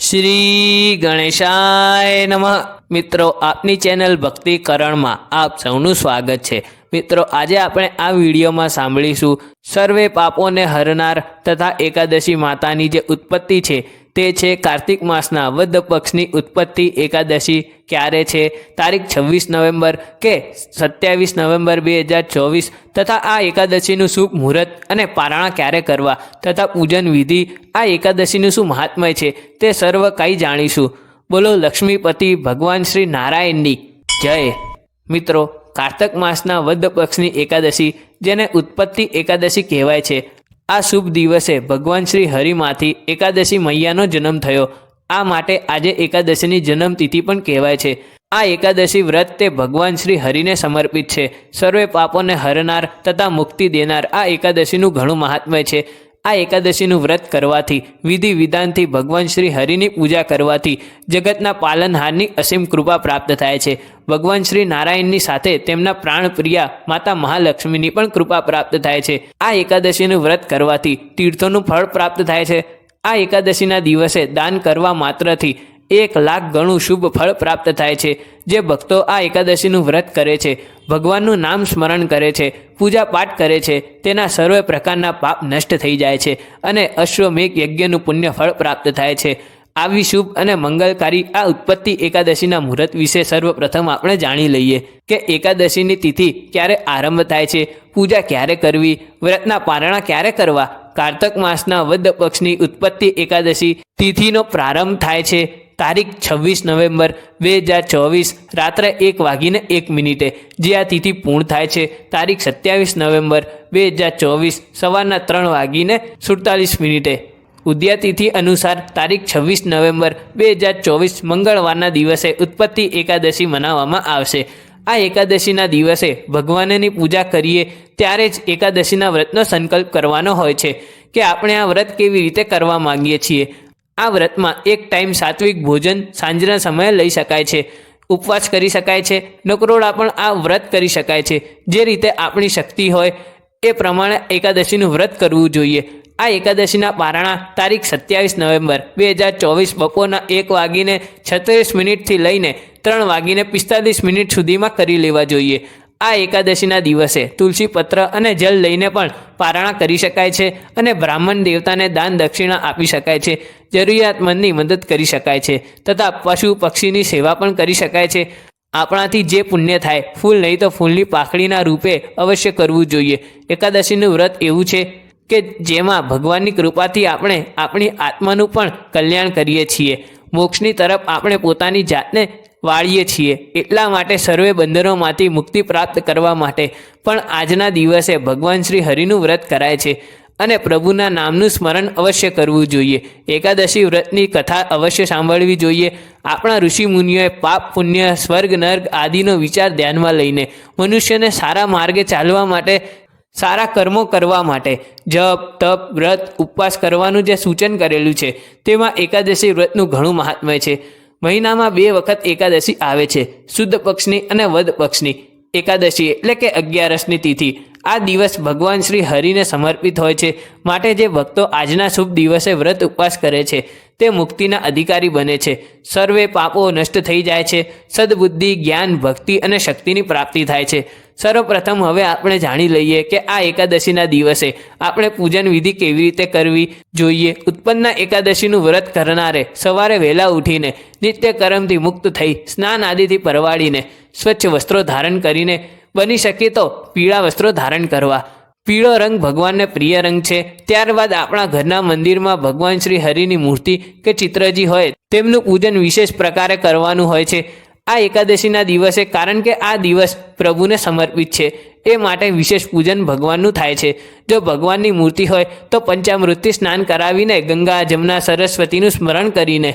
શ્રી ગણેશાય નમઃ. મિત્રો, આપની ચેનલ ભક્તિકરણમાં આપ સૌનું સ્વાગત છે. મિત્રો, આજે આપણે આ વિડીયોમાં સાંભળીશું, સર્વે પાપોને હરનાર તથા એકાદશી માતાની જે ઉત્પત્તિ છે તે છે કાર્તિક માસના વદ પક્ષની ઉત્પત્તિ એકાદશી. ક્યારે છે? તારીખ છવ્વીસ નવેમ્બર કે સત્યાવીસ નવેમ્બર બે હજાર ચોવીસ. તથા આ એકાદશીનું શુભ મુહૂર્ત અને પારણા ક્યારે કરવા? તથા પૂજન વિધિ. આ એકાદશીનું શું મહાત્મય છે? તે સર્વ કંઈ જાણીશું. બોલો લક્ષ્મીપતિ ભગવાન શ્રી નારાયણની. જય. મિત્રો, કાર્તક માસના વદ પક્ષની એકાદશી, જેને ઉત્પત્તિ એકાદશી કહેવાય છે આ શુભ દિવસે ભગવાન શ્રી હરિમાંથી એકાદશી મૈયાનો જન્મ થયો. આ માટે આજે એકાદશીની જન્મતિથિ પણ કહેવાય છે. આ એકાદશી વ્રત તે ભગવાન શ્રી હરિને સમર્પિત છે. સર્વે પાપોને હરનાર તથા મુક્તિ દેનાર આ એકાદશીનું ઘણું મહાત્મ્ય છે. આ એકાદશીનું વ્રત કરવાથી, વિધિ વિધાનથી ભગવાન શ્રી હરિની પૂજા કરવાથી જગતના પાલનહારની અસીમ કૃપા પ્રાપ્ત થાય છે. ભગવાન શ્રી નારાયણની સાથે તેમના પ્રાણપ્રિયા માતા મહાલક્ષ્મીની પણ કૃપા પ્રાપ્ત થાય છે. આ એકાદશીનું વ્રત કરવાથી તીર્થોનું ફળ પ્રાપ્ત થાય છે. આ એકાદશીના દિવસે દાન કરવા માત્રથી એક લાખ ગણું શુભ ફળ પ્રાપ્ત થાય છે. જે ભક્તો આ એકાદશીનું વ્રત કરે છે, ભગવાનનું નામ સ્મરણ કરે છે, પૂજા પાઠ કરે છે, તેના સર્વે પ્રકારના પાપ નષ્ટ થઈ જાય છે અને અશ્વમેઘ યજ્ઞનું પુણ્ય ફળ પ્રાપ્ત થાય છે. આવી શુભ અને મંગલકારી આ ઉત્પત્તિ એકાદશીના મુહૂર્ત વિશે સર્વપ્રથમ આપણે જાણી લઈએ કે એકાદશીની તિથિ ક્યારે આરંભ થાય છે, પૂજા ક્યારે કરવી, વ્રતના પારણા ક્યારે કરવા, કાર્તક માસના વદ પક્ષની ઉત્પત્તિ એકાદશી તિથિનો પ્રારંભ થાય છે, તારીખ છવ્વીસ નવેમ્બર બે હજાર ચોવીસ, રાત્રે એક વાગીને એક મિનિટે. જે આ તિથિ પૂર્ણ થાય છે, તારીખ સત્યાવીસ નવેમ્બર બે હજાર ચોવીસ, સવારના ત્રણ વાગીને સુડતાલીસ મિનિટે. ઉદ્યાતિથિ અનુસાર તારીખ છવ્વીસ નવેમ્બર બે હજાર ચોવીસ મંગળવારના દિવસે ઉત્પત્તિ એકાદશી મનાવવામાં આવશે. આ એકાદશીના દિવસે ભગવાનની પૂજા કરીએ ત્યારે જ એકાદશીના વ્રતનો સંકલ્પ કરવાનો હોય છે કે આપણે આ વ્રત કેવી રીતે કરવા માંગીએ છીએ. આ વ્રતમાં એક ટાઈમ સાત્વિક ભોજન સાંજના સમયે લઈ શકાય છે. ઉપવાસ કરી શકાય છે. નકરોડા પણ આ વ્રત કરી શકાય છે. જે રીતે આપણી શક્તિ હોય એ પ્રમાણે એકાદશીનું વ્રત કરવું જોઈએ. આ એકાદશીના પારણા તારીખ સત્યાવીસ નવેમ્બર, બે હજાર ચોવીસ બપોરના એક વાગીને છત્રીસ મિનિટથી લઈને ત્રણ વાગીને પિસ્તાલીસ મિનિટ સુધીમાં કરી લેવા જોઈએ. આ એકાદશીના દિવસે તુલસી પત્ર અને જલ લઈને પણ પારણા કરી શકાય છે અને બ્રાહ્મણ દેવતાને દાન દક્ષિણા આપી શકાય છે, જરૂરિયાતમંદની મદદ કરી શકાય છે તથા પશુ પક્ષીની સેવા પણ કરી શકાય છે. આપણાથી જે પુણ્ય થાય, ફૂલ નહીં તો ફૂલની પાખડીના રૂપે અવશ્ય કરવું જોઈએ. એકાદશીનું વ્રત એવું છે કે જેમાં ભગવાનની કૃપાથી આપણે આપણી આત્માનું પણ કલ્યાણ કરીએ છીએ. મોક્ષની તરફ આપણે પોતાની જાતને વાળીએ છીએ. એટલા માટે સર્વે બંધનોમાંથી મુક્તિ પ્રાપ્ત કરવા માટે પણ આજના દિવસે ભગવાન શ્રી હરિનું વ્રત કરાય છે અને પ્રભુના નામનું સ્મરણ અવશ્ય કરવું જોઈએ. એકાદશી વ્રતની કથા અવશ્ય સાંભળવી જોઈએ. આપણા ઋષિ મુનિઓએ પાપ, પુણ્ય, સ્વર્ગ, નર્ગ આદિનો વિચાર ધ્યાનમાં લઈને મનુષ્યને સારા માર્ગે ચાલવા માટે સારા કર્મો કરવા માટે. જપ, તપ, વ્રત, ઉપવાસ કરવાનું જે સૂચન કરેલું છે, તેમાં એકાદશી વ્રતનું ઘણું મહાત્મ્ય છે. મહિનામાં બે વખત એકાદશી આવે છે, શુદ્ધ પક્ષની અને વદ પક્ષની. એકાદશી એટલે કે અગિયારસની તિથિ. આ દિવસ ભગવાન શ્રી હરિને સમર્પિત હોય છે, માટે જે ભક્તો આજના શુભ દિવસે વ્રત ઉપવાસ કરે છે, તે મુક્તિના અધિકારી બને છે. સર્વે પાપો નષ્ટ થઈ જાય છે, સદબુદ્ધિ, જ્ઞાન, ભક્તિ અને શક્તિની પ્રાપ્તિ થાય છે. સર્વપ્રથમ હવે આપણે જાણી લઈએ કે આ એકાદશીના દિવસે આપણે પૂજન વિધિ કેવી રીતે કરવી જોઈએ. ઉત્પન્નના એકાદશીનું વ્રત કરનારે સવારે વહેલા ઉઠીને નિત્ય કર્મથી મુક્ત થઈ સ્નાન આદિથી પરવાડીને સ્વચ્છ વસ્ત્રો ધારણ કરીને બની શકે તો પીળા વસ્ત્રો ધારણ કરવા. પીળો રંગ ભગવાનને પ્રિય રંગ છે. ત્યારબાદ આપણા ઘરના મંદિરમાં ભગવાન શ્રી હરિની મૂર્તિ કે ચિત્રજી હોય તેમનું પૂજન વિશેષ પ્રકારે કરવાનું હોય છે. આ એકાદશીના દિવસે કારણ કે આ દિવસ પ્રભુને સમર્પિત છે. એ માટે વિશેષ પૂજન ભગવાનનું થાય છે. જો ભગવાનની મૂર્તિ હોય તો પંચામૃતથી સ્નાન કરાવીને ગંગા, જમના, સરસ્વતીનું સ્મરણ કરીને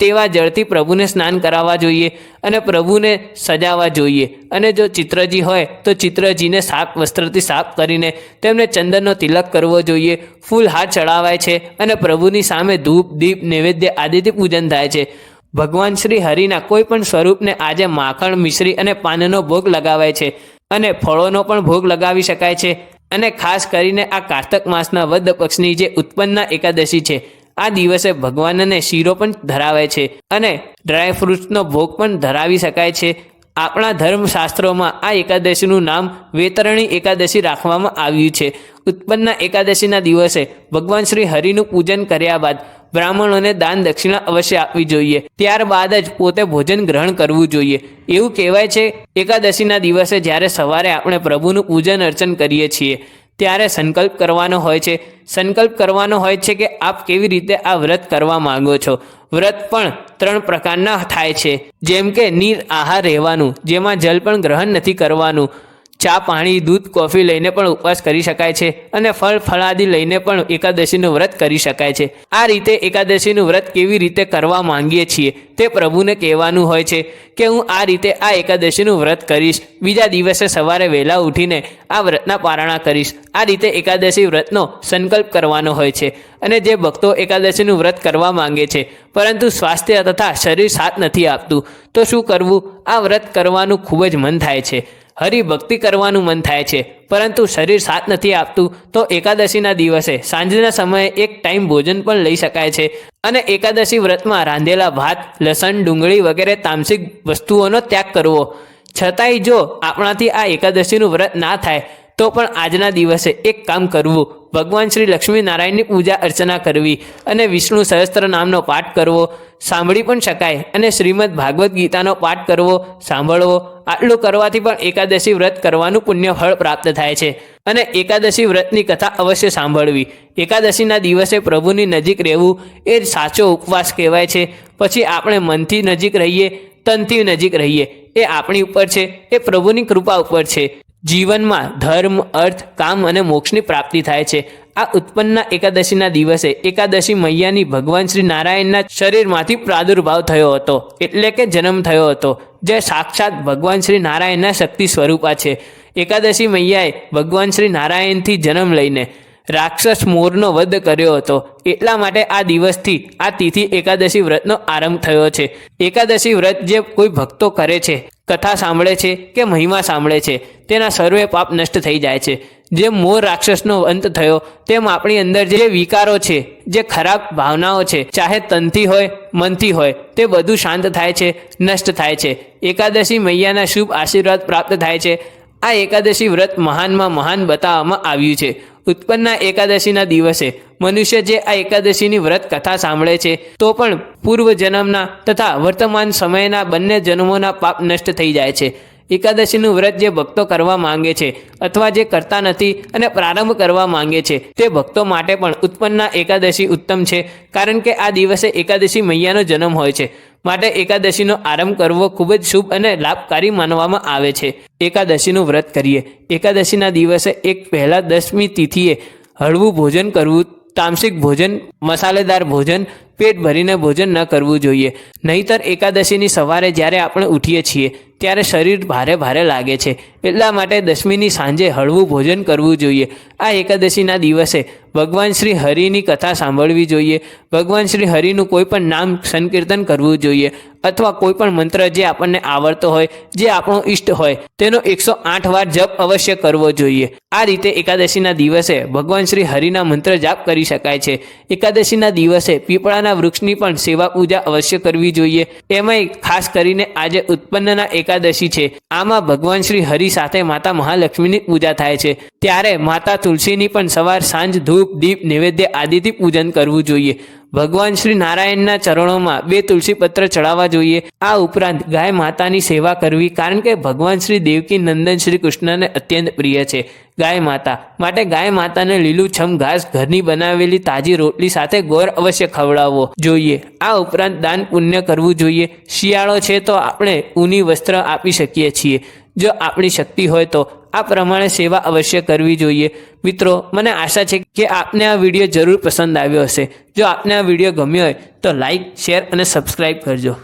તેવા જળથી પ્રભુને સ્નાન કરાવવા જોઈએ અને પ્રભુને સજાવવા જોઈએ. અને જો ચિત્રજી હોય તો ચિત્રજીને સાફ વસ્ત્રથી સાફ કરીને તેમને ચંદનનો તિલક કરવો જોઈએ. ફૂલ હાથ ચડાવાય છે અને પ્રભુની સામે ધૂપ, દીપ, નૈવેદ્ય આદિથી પૂજન થાય છે. ભગવાન શ્રી હરિના કોઈ પણ સ્વરૂપને આજે માખણ, મિશ્રી અને પાનનો ભોગ લગાવાય છે અને ફળોનો પણ ભોગ લગાવી શકાય છે. અને ખાસ કરીને આ કાર્તક માસના વદ પક્ષની જે ઉત્પન્ન એકાદશી છે, આ દિવસે ભગવાનને શીરો પણ ધરાવે છે અને ડ્રાય ફ્રૂટ્સનો ભોગ પણ ધરાવી શકાય છે. આપણા ધર્મશાસ્ત્રોમાં આ એકાદશીનું નામ વેતરણી એકાદશી રાખવામાં આવ્યું છે. ઉત્પન્ન એકાદશીના દિવસે ભગવાન શ્રી હરિનું પૂજન કર્યા બાદ બ્રાહ્મણોને દાન દક્ષિણા અવશ્ય આપવી જોઈએ. ત્યારબાદ જ પોતે ભોજન ગ્રહણ કરવું જોઈએ. એવું કહેવાય છે, એકાદશીના દિવસે જ્યારે સવારે આપણે પ્રભુનું પૂજન અર્ચન કરીએ છીએ, ત્યારે સંકલ્પ કરવાનો હોય છે. સંકલ્પ કરવાનો હોય છે કે આપ કેવી રીતે આ વ્રત કરવા માંગો છો? વ્રત પણ ત્રણ પ્રકારના થાય છે. જેમ કે, નિર આહાર રહેવાનું, જેમાં જલ પણ ગ્રહણ નથી કરવાનું ચા, પાણી, દૂધ, કોફી લઈને પણ ઉપવાસ કરી શકાય છે અને ફળ, ફળાદી લઈને પણ એકાદશીનું વ્રત કરી શકાય છે. આ રીતે એકાદશીનું વ્રત કેવી રીતે કરવા માંગીએ છીએ તે પ્રભુને કહેવાનું હોય છે કે હું આ રીતે આ એકાદશીનું વ્રત કરીશ. બીજા દિવસે સવારે વહેલા ઉઠીને આ વ્રતના પારણા કરીશ. આ રીતે એકાદશી વ્રતનો સંકલ્પ કરવાનો હોય છે અને જે ભક્તો એકાદશીનું વ્રત કરવા માંગે છે, પરંતુ સ્વાસ્થ્ય તથા શરીર સાથ નથી આપતું, તો શું કરવું? આ વ્રત કરવાનું ખૂબ જ મન થાય છે. હરિભક્તિ કરવાનું મન થાય છે. પરંતુ શરીર સાથ નથી આપતું, તો એકાદશીના દિવસે સાંજના સમયે એક ટાઈમ ભોજન પણ લઈ શકાય છે. અને એકાદશી વ્રતમાં રાંધેલા ભાત, લસણ, ડુંગળી વગેરે તામસિક વસ્તુઓનો ત્યાગ કરવો. છતાંય જો આપણાથી આ એકાદશીનું વ્રત ના થાય, તો પણ આજના દિવસે એક કામ કરવું. ભગવાન શ્રી લક્ષ્મી નારાયણની પૂજા અર્ચના કરવી અને વિષ્ણુ સહસ્ત્ર નામનો પાઠ કરવો, સાંભળી પણ શકાય અને શ્રીમદ ભાગવદ્ ગીતાનો પાઠ કરવો, સાંભળવો. આટલું કરવાથી પણ એકાદશી વ્રત કરવાનું પુણ્ય ફળ પ્રાપ્ત થાય છે. અને એકાદશી વ્રતની કથા અવશ્ય સાંભળવી. એકાદશીના દિવસે પ્રભુની નજીક રહેવું એ સાચો ઉપવાસ કહેવાય છે. પછી આપણે મનથી નજીક રહીએ, તનથી નજીક રહીએ. એ આપણી ઉપર છે, એ પ્રભુની કૃપા ઉપર છે. જીવનમાં ધર્મ, અર્થ, કામ અને મોક્ષની પ્રાપ્તિ થાય છે. આ ઉત્પન્નના એકાદશીના દિવસે એકાદશી મૈયાની ભગવાન શ્રી નારાયણના શરીરમાંથી પ્રાદુર્ભાવ થયો હતો. એટલે કે જન્મ થયો હતો, જે સાક્ષાત ભગવાન શ્રી નારાયણના શક્તિ સ્વરૂપા છે. એકાદશી મૈયાએ ભગવાન શ્રી નારાયણથી જન્મ લઈને રાક્ષસ મોરનો વધ કર્યો હતો. એટલા માટે આ દિવસથી આ તિથિ એકાદશી વ્રતનો આરંભ થયો છે. એકાદશી વ્રત જે કોઈ ભક્તો કરે છે કથા સાંભળે છે કે મહિમા સાંભળે છે? તેના સર્વે પાપ નષ્ટ થઈ જાય છે. જેમ મોર રાક્ષસનો અંત થયો, તેમ આપણી અંદર જે વિકારો છે, જે ખરાબ ભાવનાઓ છે, ચાહે તનથી હોય, મનથી હોય, તે બધું શાંત થાય છે, નષ્ટ થાય છે. એકાદશી મૈયાના શુભ આશીર્વાદ પ્રાપ્ત થાય છે. આ એકાદશી વ્રત મહાનમાં મહાન બતાવવામાં આવ્યું છે. ઉત્પન્ના એકાદશીના દિવસે મનુષ્ય જે આ એકાદશીની વ્રત કથા સાંભળે છે, તો પણ પૂર્વ જન્મના તથા વર્તમાન સમયના બંને જન્મોના પાપ નષ્ટ થઈ જાય છે. એકાદશીનું વ્રત જે ભક્તો કરવા માંગે છે અથવા જે કરતા નથી અને પ્રારંભ કરવા માંગે છે, તે ભક્તો માટે પણ ઉત્પન્ના એકાદશી ઉત્તમ છે, કારણ કે આ દિવસે એકાદશી મૈયાનો જન્મ હોય છે. માટે એકાદશીનો આરંભ કરવો ખૂબ જ શુભ અને લાભકારી માનવામાં આવે છે. એકાદશીનું વ્રત કરીએ. એકાદશીના દિવસે એક પહેલા દસમી તિથિએ હળવું ભોજન કરવું, તામસિક ભોજન, મસાલેદાર ભોજન, પેટ ભરીને ભોજન ન કરવું જોઈએ. નહીતર એકાદશીની સવારે જ્યારે આપણે ઉઠીએ છીએ ત્યારે શરીર ભારે ભારે લાગે છે. એટલા માટે દસમીની સાંજે હળવું ભોજન કરવું જોઈએ. આ એકાદશીના દિવસે ભગવાન શ્રી હરિની કથા સાંભળવી જોઈએ. ભગવાન શ્રી હરિનું કોઈ પણ નામ સંકીર્તન કરવું જોઈએ. અથવા કોઈ પણ મંત્ર જે આપણને આવડતો હોય, જે આપણો ઈષ્ટ હોય, તેનો એકસો આઠ વાર જપ અવશ્ય કરવો જોઈએ. આ રીતે એકાદશીના દિવસે ભગવાન શ્રી હરિના મંત્ર જાપ કરી શકાય છે. એકાદશીના દિવસે પીપળાના વૃક્ષની પણ સેવા પૂજા અવશ્ય કરવી જોઈએ. એમાંય ખાસ કરીને આજે ઉત્પન્નના એકાદશી છે. આમાં ભગવાન શ્રી હરિ સાથે માતા મહાલક્ષ્મીની પૂજા થાય છે. ત્યારે માતા તુલસીની પણ સવાર, સાંજ, ધૂપ, દીપ, નૈવેદ્ય આદિથી પૂજન કરવું જોઈએ. ભગવાન શ્રી નારાયણના ચરણોમાં બે તુલસી પત્ર ચડાવવા જોઈએ. આ ઉપરાંત ગાય માતાની સેવા કરવી, કારણ કે ભગવાન શ્રી દેવકી નંદન શ્રી કૃષ્ણને અત્યંત પ્રિય છે. ગાય માતા. માટે ગાય માતાને લીલુંછમ ઘાસ ઘરની બનાવેલી તાજી રોટલી સાથે ગોર અવશ્ય ખવડાવવો જોઈએ. આ ઉપરાંત દાન પુણ્ય કરવું જોઈએ. શિયાળો છે તો આપણે ઊની વસ્ત્ર આપી શકીએ છીએ. જો આપણી શક્તિ હોય તો આ પ્રમાણે સેવા અવશ્ય કરવી જોઈએ. મિત્રો, મને આશા છે કે આપને આ વીડિયો જરૂર પસંદ આવ્યો હશે. જો આપને આ વીડિયો ગમ્યો હોય તો લાઈક, શેર અને સબસ્ક્રાઈબ કરજો.